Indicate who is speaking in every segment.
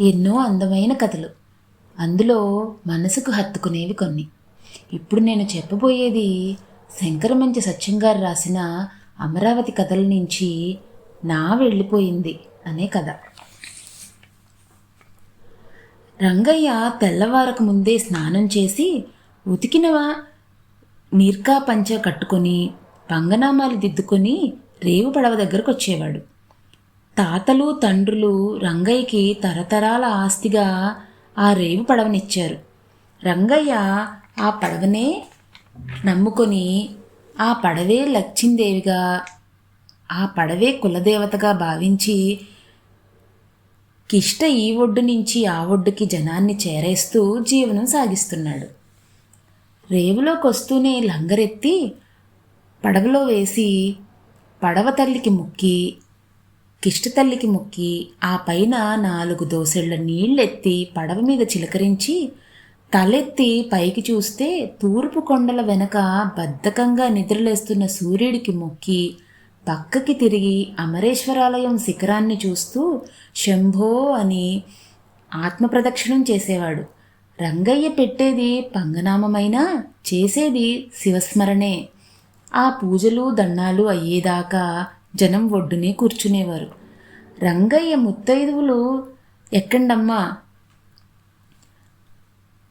Speaker 1: ఎన్నో అందమైన కథలు. అందులో మనసుకు హత్తుకునేవి కొన్ని. ఇప్పుడు నేను చెప్పబోయేది శంకరమంచి సత్యం గారు రాసిన అమరావతి కథల నుంచి నా వెళ్ళిపోయింది అనే కథ. రంగయ్య తెల్లవారకు ముందే స్నానం చేసి ఉతికిన నీర్కా పంచ కట్టుకొని పంగనామాలు దిద్దుకొని రేవు పడవ దగ్గరకు వచ్చేవాడు తాతలు తండ్రులు రంగయ్యకి తరతరాల ఆస్తిగా ఆ రేవు పడవనిచ్చారు. రంగయ్య ఆ పడవనే నమ్ముకొని ఆ పడవే లక్ష్మీదేవిగా ఆ పడవే కులదేవతగా భావించి కిష్ట ఈ ఒడ్డు నుంచి ఆ ఒడ్డుకి జనాన్ని చేరేస్తూ జీవనం సాగిస్తున్నాడు. రేవులోకి వస్తూనే లంగరెత్తి పడవలో వేసి పడవ తల్లికి ముక్కి కిష్టతల్లికి మొక్కి ఆ పైన నాలుగు దోసెళ్ళ నీళ్ళెత్తి పడవ మీద చిలకరించి తలెత్తి పైకి చూస్తే తూర్పు కొండల వెనక బద్ధకంగా నిద్రలేస్తున్న సూర్యుడికి మొక్కి పక్కకి తిరిగి అమరేశ్వరాలయం శిఖరాన్ని చూస్తూ శంభో అని ఆత్మప్రదక్షిణం చేసేవాడు. రంగయ్య పెట్టేది పంగనామమైనా చేసేది శివస్మరణే. ఆ పూజలు దండాలు అయ్యేదాకా జనం ఒడ్డునే కూర్చునేవారు. రంగయ్య ముత్తైదువులు ఎక్కండమ్మా.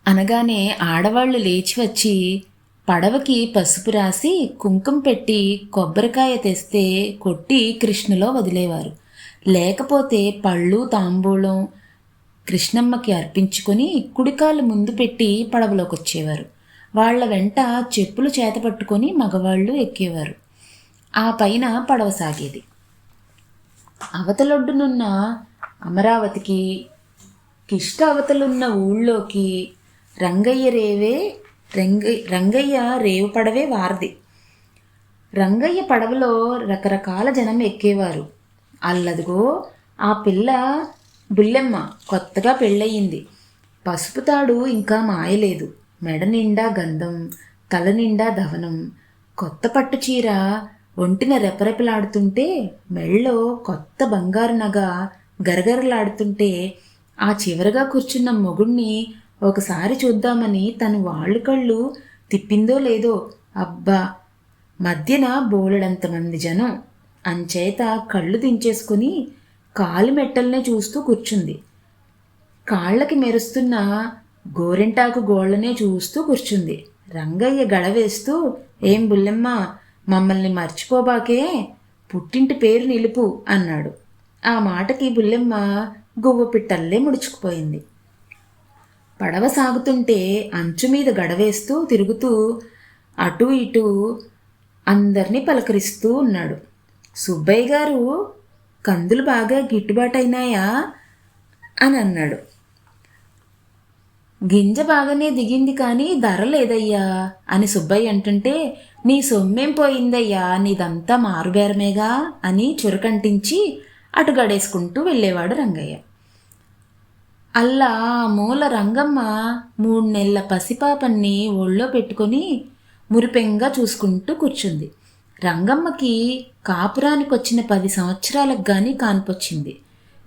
Speaker 1: అనగానే ఆడవాళ్ళు లేచి వచ్చి పడవకి పసుపు రాసి కుంకుమ పెట్టి కొబ్బరికాయ తెస్తే కొట్టి కృష్ణలో వదిలేవారు. లేకపోతే పళ్ళు తాంబూలం కృష్ణమ్మకి అర్పించుకొని కుడికాలు ముందు పెట్టి పడవలోకి వచ్చేవారు వాళ్ళ వెంట చెప్పులు చేత పట్టుకొని మగవాళ్ళు ఎక్కేవారు. ఆ పైన పడవ సాగేది. అవతలొడ్డునున్న అమరావతికి కిష్ట అవతలున్న ఊళ్ళోకి రంగయ్య రేవే రంగయ్య రంగయ్య రేవు పడవే వారది. రంగయ్య పడవలో రకరకాల జనం ఎక్కేవారు. అల్లదిగో ఆ పిల్ల బుల్లెమ్మ కొత్తగా పెళ్ళయింది. పసుపు తాడు ఇంకా మాయలేదు. మెడ నిండా గంధం తల నిండా దవనం కొత్త పట్టు చీర ఒంటిన రెపరెపలాడుతుంటే మెళ్ళో కొత్త బంగారు నగ గరగరలాడుతుంటే ఆ చివరగా కూర్చున్న మొగుణ్ణి ఒకసారి చూద్దామని తను వాళ్ళు కళ్ళు తిప్పిందో లేదో అబ్బా! మధ్యన బోలెడంతమంది జనం అంచేత కళ్ళు దించేసుకుని కాలు మెట్టల్నే చూస్తూ కూర్చుంది. కాళ్ళకి మెరుస్తున్న గోరింటాకు గోళ్ళనే చూస్తూ కూర్చుంది. రంగయ్య గడవేస్తూ ఏం బుల్లెమ్మ మమ్మల్ని మర్చిపోబాకే పుట్టింటి పేరు నిలుపు అన్నాడు. ఆ మాటకి బుల్లెమ్మ గువ్వ పిట్టల్లే ముడుచుకుపోయింది. పడవ సాగుతుంటే అంచు మీద గడవేస్తూ తిరుగుతూ అటు ఇటు అందరినీ పలకరిస్తూ ఉన్నాడు. సుబ్బయ్య గారు కందులు బాగా గిట్టుబాటైనాయా అని అన్నాడు. గింజ బాగానే దిగింది కానీ ధర లేదయ్యా అని సుబ్బయ్య అంటుంటే నీ సొమ్మేం పోయిందయ్యా? నీదంతా మారుబేరమేగా? అని చురకంటించి అటు గడేసుకుంటూ వెళ్ళేవాడు రంగయ్య. అల్లా మూల రంగమ్మ మూడు నెలల పసిపాపన్ని ఒళ్ళో పెట్టుకొని మురిపెంగా చూసుకుంటూ కూర్చుంది. రంగమ్మకి కాపురానికి వచ్చిన పది సంవత్సరాలకు కానీ కాన్పొచ్చింది.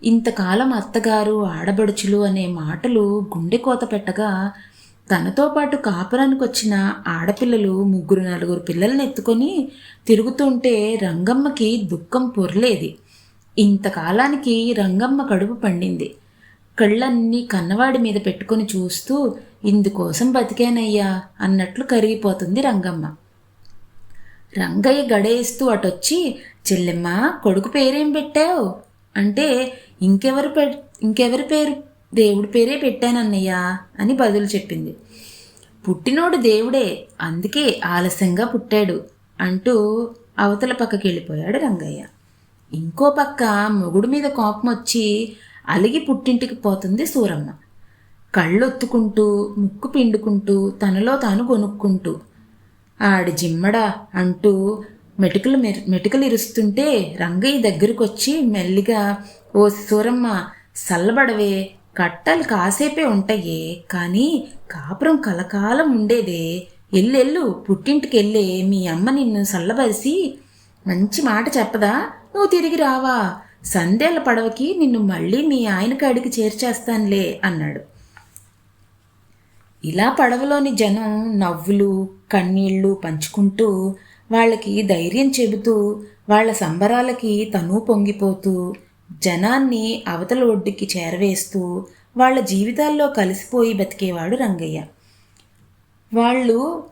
Speaker 1: ఇంతకాలం అత్తగారు ఆడబడుచులు అనే మాటలు గుండె కోత పెట్టగా తనతో పాటు కాపురానికి వచ్చిన ఆడపిల్లలు ముగ్గురు నలుగురు పిల్లల్ని ఎత్తుకొని తిరుగుతుంటే రంగమ్మకి దుఃఖం పొరలేది. ఇంతకాలానికి రంగమ్మ కడుపు పండింది. కళ్ళన్నీ కన్నవాడి మీద పెట్టుకొని చూస్తూ ఇందుకోసం బతికేనయ్యా అన్నట్లు కరిగిపోతుంది రంగమ్మ. రంగయ్య గడేస్తూ అటొచ్చి చెల్లెమ్మ కొడుకు పేరేం పెట్టావు? అంటే ఇంకెవరు పె ఇంకెవరి పేరు? దేవుడి పేరే పెట్టానన్నయ్యా అని బదులు చెప్పింది. పుట్టినోడు దేవుడే అందుకే ఆలస్యంగా పుట్టాడు అంటూ అవతల పక్కకి వెళ్ళిపోయాడు రంగయ్య. ఇంకో పక్క మొగుడు మీద కోపం వచ్చి అలిగి పుట్టింటికి పోతుంది సూరమ్మ. కళ్ళొత్తుకుంటూ ముక్కు పిండుకుంటూ తనలో తాను కొనుక్కుంటూ ఆడి జిమ్మడా అంటూ మెటుకలు మెటుకలు ఇరుస్తుంటే రంగయ్య దగ్గరకు వచ్చి మెల్లిగా ఓ సూరమ్మ సల్లబడవే కట్టలు కాసేపే ఉంటాయే కానీ కాపురం కలకాలం ఉండేదే. ఎల్లెళ్ళు పుట్టింటికెళ్ళే మీ అమ్మ నిన్ను సల్లబరిసి మంచి మాట చెప్పదా? నువ్వు తిరిగి రావా. సందేల పడవకి నిన్ను మళ్ళీ మీ ఆయన కాడికి చేర్చేస్తానులే అన్నాడు. ఇలా పడవలోని జనం నవ్వులు కన్నీళ్ళు పంచుకుంటూ వాళ్ళకి ధైర్యం చెబుతూ వాళ్ళ సంబరాలకి తను పొంగిపోతూ జనాన్ని అవతల ఒడ్డుకి చేరవేస్తూ వాళ్ళ జీవితాల్లో కలిసిపోయి బతికేవాడు రంగయ్య. వాళ్ళు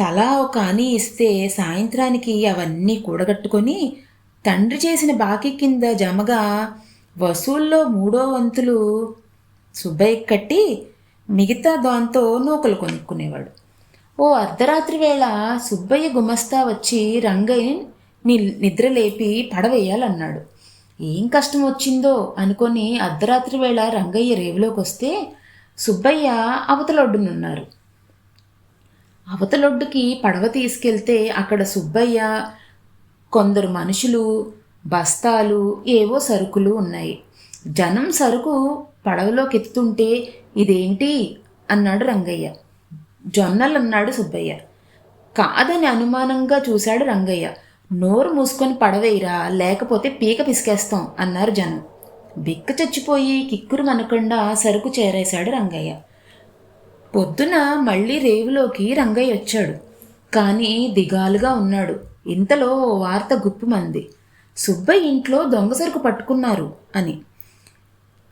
Speaker 1: తలా ఒక అని ఇస్తే సాయంత్రానికి అవన్నీ కూడగట్టుకొని తండ్రి చేసిన బాకీ కింద జమగా వసూల్లో మూడో వంతులు సుబ్బయ్య కట్టి మిగతా దాంతో నూకలు కొనుక్కునేవాడు. ఓ అర్ధరాత్రి వేళ సుబ్బయ్య గుమస్తా వచ్చి రంగయ్య ని నిద్రలేపి పడవేయాలన్నాడు. ఏం కష్టం వచ్చిందో అనుకొని అర్ధరాత్రి వేళ రంగయ్య రేవులోకి వస్తే సుబ్బయ్య అవతలొడ్డునున్నారు. అవతలొడ్డుకి పడవ తీసుకెళ్తే అక్కడ సుబ్బయ్య కొందరు మనుషులు బస్తాలు ఏవో సరుకులు ఉన్నాయి. జనం సరుకు పడవలోకి ఎత్తుతుంటే ఇదేంటి? అన్నాడు రంగయ్య. జొన్నలున్నాడు సుబ్బయ్య. కాదని అనుమానంగా చూశాడు రంగయ్య. నోరు మూసుకొని పడవేయరా లేకపోతే పీక పిసికేస్తాం అన్నారు జనం. బిక్క చచ్చిపోయి కిక్కురు మనకుండా సరుకు చేరేశాడు రంగయ్య. పొద్దున మళ్ళీ రేవులోకి రంగయ్య వచ్చాడు. కానీ దిగాలుగా ఉన్నాడు. ఇంతలో ఓ వార్త గుప్పుమంది. సుబ్బయ్య ఇంట్లో దొంగ సరుకు పట్టుకున్నారు అని.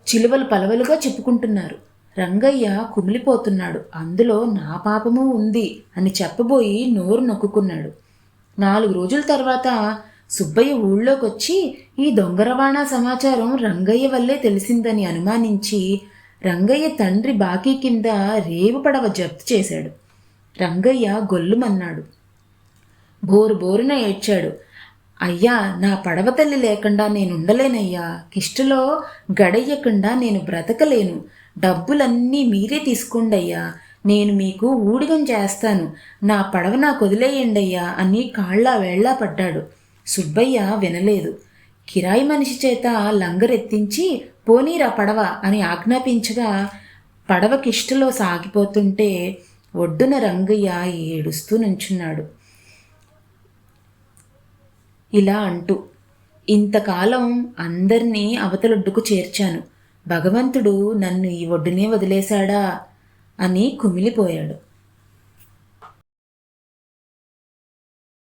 Speaker 1: చిలువలు పలవలుగా చెప్పుకుంటున్నారు. రంగయ్య కుమిలిపోతున్నాడు. అందులో నా పాపము ఉంది అని చెప్పబోయి నోరు నొక్కుకున్నాడు. నాలుగు రోజుల తర్వాత సుబ్బయ్య ఊళ్ళోకొచ్చి ఈ దొంగ రవాణా సమాచారం రంగయ్య వల్లే తెలిసిందని అనుమానించి రంగయ్య తండ్రి బాకీ కింద రేవు పడవ జప్తు చేశాడు. రంగయ్య గొల్లుమన్నాడు. బోరు బోరున ఏడ్చాడు. అయ్యా నా పడవ తల్లి లేకుండా నేను ఉండలేనయ్యా కిష్టలో గడయ్యకుండా నేను బ్రతకలేను. డబ్బులన్నీ మీరే తీసుకోండి అయ్యా. నేను మీకు ఊడిగం చేస్తాను. నా పడవ నాకు వదిలేయండి అయ్యా అని కాళ్ళ వేళ్ళా పడ్డాడు. సుబ్బయ్య వినలేదు. కిరాయి మనిషి చేత లంగరెత్తించి పోనీరా పడవ అని ఆజ్ఞాపించగా పడవ కిష్టలో సాగిపోతుంటే ఒడ్డున రంగయ్య ఏడుస్తూ నుంచున్నాడు. ఇలా అంటూ ఇంతకాలం అందరినీ అవతలొడ్డుకు చేర్చాను. భగవంతుడు నన్ను ఈ ఒడ్డునే వదిలేశాడా అని కుమిలిపోయాడు.